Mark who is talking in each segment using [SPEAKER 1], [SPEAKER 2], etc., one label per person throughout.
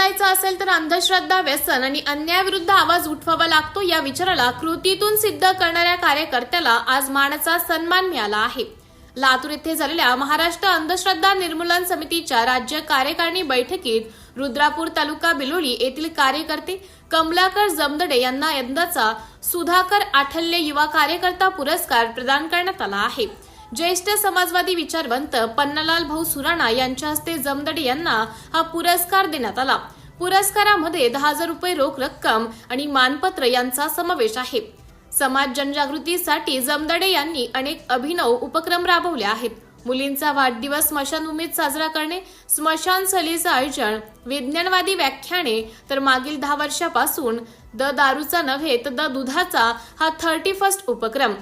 [SPEAKER 1] समाज बदलायचा असेल तर अंधश्रद्धा व्यसन आणि अन्यायाविरुद्ध आवाज उठवावा लागतो या विचाराला कृतीतून सिद्ध करणाऱ्या कार्यकर्त्याला आज मानाचा सन्मान मिळाला आहे. लातूर येथे झालेल्या महाराष्ट्र अंधश्रद्धा निर्मूलन समितीच्या राज्य कार्यकारिणी बैठकीत रुद्रापूर तालुका बिलोली येथील कार्यकर्ते कमलाकर जमदडे यांना यंदाचा सुधाकर आठल्य युवा कार्यकर्ता पुरस्कार प्रदान करण्यात आला आहे. ज्येष्ठ समाजवादी विचारवंत पन्नालाल भाऊ सुराणा यांच्या हस्ते जमदडे यांना हा पुरस्कार देण्यात आला. पुरस्कारामध्ये दहा हजार रुपये रोख रक्कम आणि मानपत्र यांचा समावेश आहे. समाज जनजागृतीसाठी जमदडे यांनी अनेक अभिनव उपक्रम राबवले आहेत. मुलींचा वाढदिवस स्मशानभूमीत साजरा करणे स्मशान सहलीचं आयोजन विज्ञानवादी व्याख्याने तर मागील दहा वर्षापासून द दारूचा नव्हे तर द दुधाचा हा थर्टी फर्स्ट उपक्रम.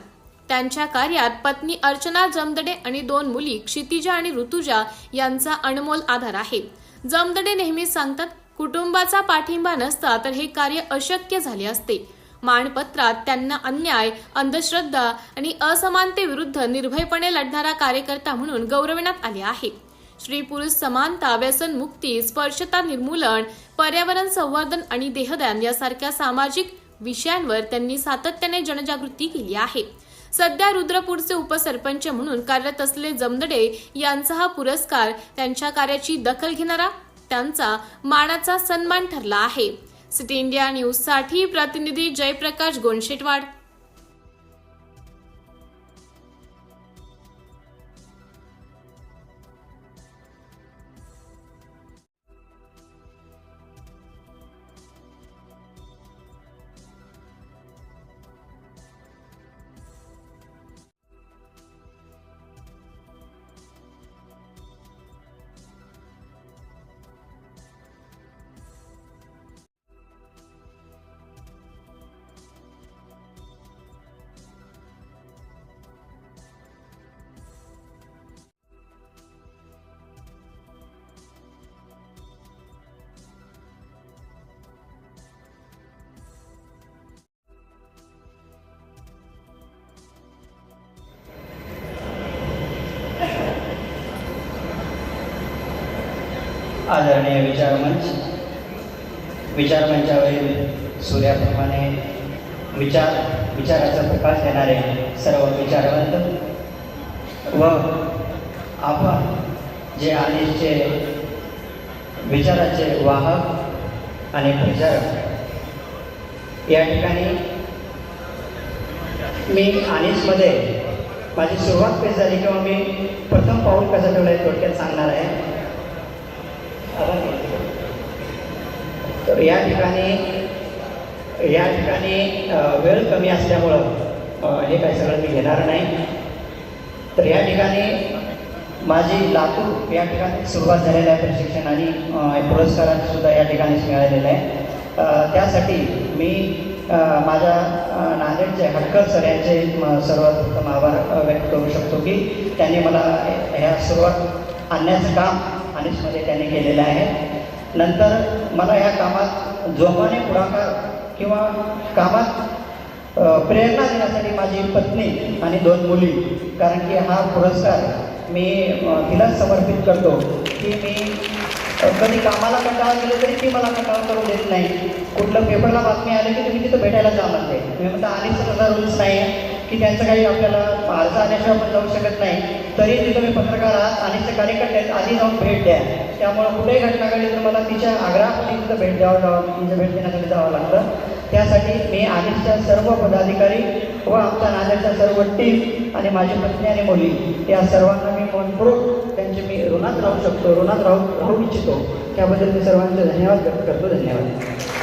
[SPEAKER 1] त्यांच्या कार्यात पत्नी अर्चना जमदडे आणि दोन मुली क्षितिजा आणि ऋतुजा यांचा अनमोल आधार आहे. जमदडे नेहमीच सांगतात कुटुंबाचा पाठिंबा नसता तर हे कार्य अशक्य झाले असते. मानपत्रात त्यांना अन्याय अंधश्रद्धा आणि असमानतेविरुद्ध निर्भयपणे लढणारा कार्यकर्ता म्हणून गौरवण्यात आले आहे. श्री पुरुष समानता व्यसनमुक्ती स्पर्शता निर्मूलन पर्यावरण संवर्धन आणि देहदान यासारख्या सामाजिक विषयांवर त्यांनी सातत्याने जनजागृती केली आहे. सध्या रुद्रपूरचे उपसरपंच म्हणून कार्यरत असलेले जमदडे यांचा हा पुरस्कार त्यांच्या कार्याची दखल घेणारा त्यांचा मानाचा सन्मान ठरला आहे. सिटी इंडिया न्यूजसाठी प्रतिनिधी जयप्रकाश गोंडशेटवाड.
[SPEAKER 2] आदरणीय विचारमंच विचारमंचावरील सूर्याप्रमाणे विचार विचाराचा प्रकाश देणारे सर्व विचारवंत व आपण जे आधीचे विचाराचे वाहक आणि प्रचारक या ठिकाणी मी आनिशमध्ये माझी सुरुवात कशी झाली किंवा मी प्रथम पाऊल कसं ठेवलं आहे थोडक्यात सांगणार आहे. तर या ठिकाणी या ठिकाणी वेळ कमी असल्यामुळं हे काही सगळं मी घेणार नाही. तर या ठिकाणी माझी लातूर या ठिकाणी सुरुवात झालेलं आहे प्रशिक्षण आणि अ, सुद्धा या ठिकाणीच मिळालेलं आहे. त्यासाठी मी माझ्या नांदेडचे हटकर सर यांचे सर्वात उत्तम आभार व्यक्त करू शकतो की त्यांनी मला ह्या सुरुवात आणण्याचं काम अनिशमध्ये त्यांनी केलेलं आहे. नंतर मला या कामात जोमाने पुढाकार किंवा कामात प्रेरणा देण्यासाठी माझी पत्नी आणि दोन मुली कारण की हा पुरस्कार मी तिला समर्पित करतो. की मी कधी कामाला कंटाळा केलं तरी ती मला कंटाळा करू देत नाही. कुठलं पेपरला बातमी आली की तुम्ही तिथं भेटायला जाणार नाही मी म्हणतो आणि सगळं रूल्स नाही. की त्यांचं काही आपल्याला पाहता आल्याशिवाय आपण जाऊ शकत नाही. तरी तिथं मी पत्रकार आहात आणि ते कार्यकर्ते आहेत आधी जाऊन भेट द्या. त्यामुळं कुठेही घटना घडली तर मला तिच्या आग्रहामध्ये तिथं भेट द्यावं जावं तिचं भेट देण्यासाठी जावं लागतं त्यासाठी मी आधीच्या सर्व पदाधिकारी व आमच्या नांदेडच्या सर्व टीम आणि माझी पत्नी आणि मुली या सर्वांना मी मनपूर्वक त्यांचे मी ऋणात राहू शकतो ऋणात राहू राहू इच्छितो. त्याबद्दल मी सर्वांचे धन्यवाद व्यक्त करतो. धन्यवाद.